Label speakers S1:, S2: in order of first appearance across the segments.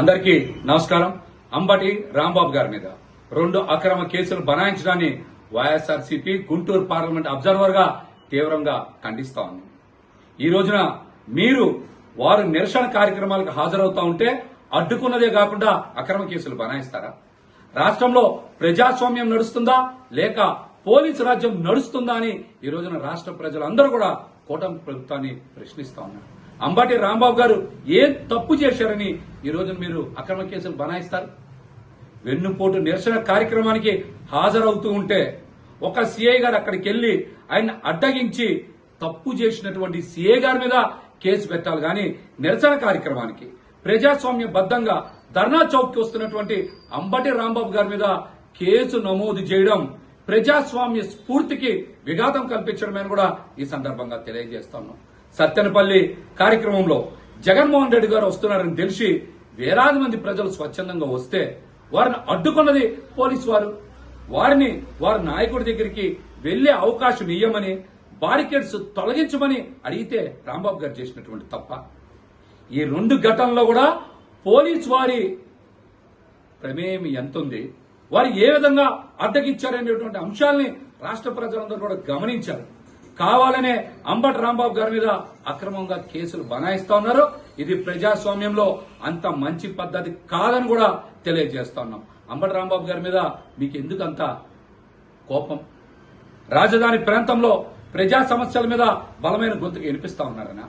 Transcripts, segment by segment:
S1: అందరికీ నమస్కారం. అంబటి రాంబాబు గారి మీద రెండు అక్రమ కేసులు బనాయించడాన్ని వైఎస్ఆర్సీపీ గుంటూరు పార్లమెంట్ అబ్జర్వర్గా తీవ్రంగా ఖండిస్తా ఉంది. ఈ రోజున మీరు వారు నిరసన కార్యక్రమాలకు హాజరవుతా ఉంటే అడ్డుకున్నదే కాకుండా అక్రమ కేసులు బనాయిస్తారా? రాష్ట్రంలో ప్రజాస్వామ్యం నడుస్తుందా? లేక పోలీసు రాజ్యం నడుస్తుందా అని ఈ రోజున రాష్ట్ర ప్రజలందరూ కూడా కూటమి ప్రభుత్వాన్ని ప్రశ్నిస్తా ఉన్నారు. అంబటి రాంబాబు గారు ఏం తప్పు చేశారని ఈ రోజు మీరు అక్రమ కేసులు బనాయిస్తారు? వెన్నుపోటు నిరసన కార్యక్రమానికి హాజరవుతూ ఉంటే ఒక సిఐ గారు అక్కడికి వెళ్ళి ఆయన అడ్డగించి తప్పు చేసినటువంటి సిఐ గారి మీద కేసు పెట్టాలి. కానీ నిరసన కార్యక్రమానికి ప్రజాస్వామ్య బద్దంగా ధర్నా చౌక్కి వస్తున్నటువంటి అంబటి రాంబాబు గారి మీద కేసు నమోదు చేయడం ప్రజాస్వామ్య స్ఫూర్తికి విఘాతం కల్పించడమని కూడా ఈ సందర్భంగా తెలియజేస్తున్నాం సత్తెనపల్లి కార్యక్రమంలో జగన్మోహన్ రెడ్డి గారు వస్తున్నారని తెలిసి వేలాది మంది ప్రజలు స్వచ్ఛందంగా వస్తే వారిని అడ్డుకున్నది పోలీసు వారు. వారిని వారి నాయకుడి దగ్గరికి వెళ్ళే అవకాశం ఇయ్యమని బారికేడ్స్ తొలగించమని అడిగితే రాంబాబు గారు చేసినటువంటి తప్ప. ఈ రెండు ఘటనలో కూడా పోలీసు వారి ప్రమేయం ఎంత ఉంది వారు ఏ విధంగా అడ్డగించారనేటువంటి అంశాల్ని రాష్ట్ర ప్రజలందరూ కూడా గమనించారు కావాలనే అంబటి రాంబాబు గారి మీద అక్రమంగా కేసులు బనాయిస్తా ఉన్నారు. ఇది ప్రజాస్వామ్యంలో అంత మంచి పద్ధతి కాదని కూడా తెలియజేస్తా ఉన్నాం. అంబటి రాంబాబు గారి మీద మీకు ఎందుకు అంత కోపం? రాజధాని ప్రాంతంలో ప్రజా సమస్యల మీద బలమైన గొంతుకు వినిపిస్తా ఉన్నారన?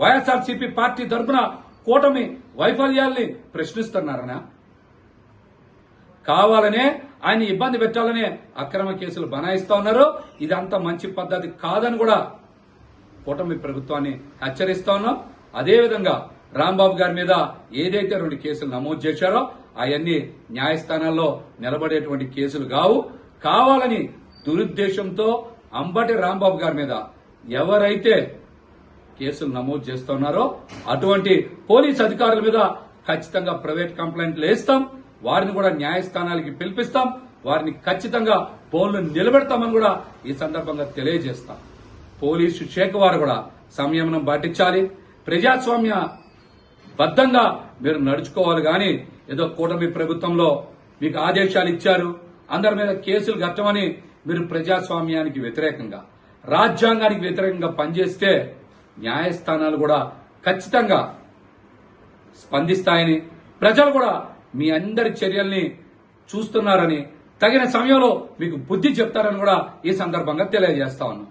S1: వైఎస్ఆర్సీపీ పార్టీ తరఫున కూటమి వైఫల్యాల్ని ప్రశ్నిస్తున్నారనా? కావాలనే ఆయన ఇబ్బంది పెట్టాలనే అక్రమ కేసులు బనాయిస్తా ఉన్నారు. ఇదంతా మంచి పద్ధతి కాదని కూడా కూటమి ప్రభుత్వాన్ని హెచ్చరిస్తా ఉన్నాం. అదేవిధంగా రాంబాబు గారి మీద ఏదైతే రెండు కేసులు నమోదు చేశారో అవన్నీ న్యాయస్థానాల్లో నిలబడేటువంటి కేసులు కావు. కావాలని దురుద్దేశంతో అంబటి రాంబాబు గారి మీద ఎవరైతే కేసులు నమోదు చేస్తున్నారో అటువంటి పోలీస్ అధికారుల మీద ఖచ్చితంగా ప్రైవేట్ కంప్లైంట్లు వేస్తాం. వారిని కూడా న్యాయస్థానాలకి పిలిపిస్తాం. వారిని ఖచ్చితంగా ఫోన్లు నిలబెడతామని కూడా ఈ సందర్భంగా తెలియజేస్తాం. పోలీసు శాఖ వారు కూడా సంయమనం పాటించాలి. ప్రజాస్వామ్య బద్దంగా మీరు నడుచుకోవాలి కానీ ఏదో కూటమి ప్రభుత్వంలో మీకు ఆదేశాలు ఇచ్చారు. అందరి మీద కేసులు కట్టమని మీరు ప్రజాస్వామ్యానికి వ్యతిరేకంగా రాజ్యాంగానికి వ్యతిరేకంగా పనిచేస్తే న్యాయస్థానాలు కూడా ఖచ్చితంగా స్పందిస్తాయని ప్రజలు కూడా మీ అందరి చర్యల్ని చూస్తున్నారని తగిన సమయంలో మీకు బుద్ధి చెప్తారని కూడా ఈ సందర్భంగా తెలియజేస్తా ఉన్నాం.